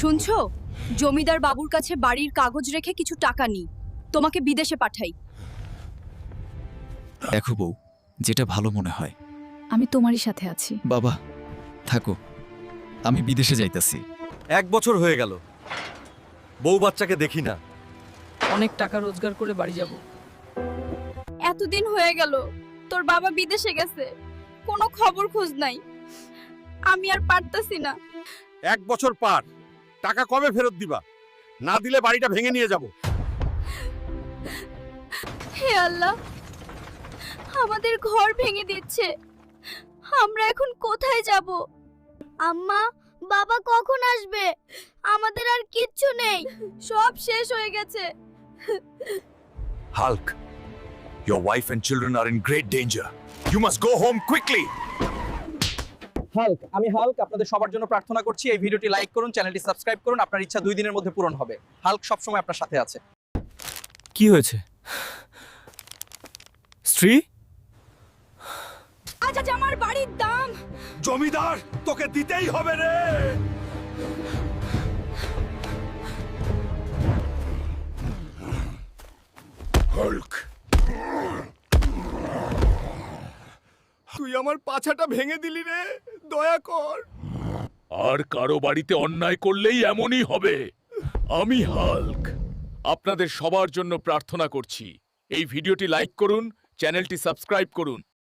শুনছো? জমিদার বাবুর কাছে বাড়ির কাগজ রেখে কিছু টাকা নিই। তোমাকে বিদেশে পাঠাই। দেখো বউ যেটা ভালো মনে হয়। আমি তোমারই সাথে আছি। বাবা থাকো। আমি বিদেশে যাইতাছি। এক বছর হয়ে গেল। বউ বাচ্চাকে দেখি না। অনেক টাকা রোজগার করে বাড়ি যাব। এতদিন হয়ে গেল তোর বাবা বিদেশে গেছে। কোনো খবর খোঁজ নাই। আমি আর পারতাছি না। এক বছর পার। টাকা কবে ফেরত দিবা? না দিলে বাড়িটা ভেঙে নিয়ে যাব। হে আল্লাহ আমাদের ঘর ভেঙে দিচ্ছে। আমরা এখন কোথায় যাব? আম্মা বাবা কখন আসবে? আমাদের আর কিচ্ছু নেই। সব শেষ হয়ে গেছে। Hulk, your wife and children are in great danger. You must go home quickly. Hulk আমি হাল্ক আপনাদের সবার জন্য প্রার্থনা করছি এই ভিডিওটি লাইক করুন চ্যানেলটি সাবস্ক্রাইব করুন আপনার ইচ্ছা দুই দিনের মধ্যে পূরণ হবে। হাল্ক সবসময় আপনার সাথে আছে। কি হয়েছে? স্ত্রী? আজ আজ আমার বাড়ির দাম। জমিদার তোকে দিতেই হবে রে। Hulk. তুই আমার পাছাটা ভেঙে দিলি রে, দয়া কর। আর কারও বাড়িতে অন্যায় করলেই এমনই হবে। আমি হাল্ক। আপনাদের সবার জন্য প্রার্থনা করছি। এই ভিডিওটি লাইক করুন, চ্যানেলটি সাবস্ক্রাইব করুন।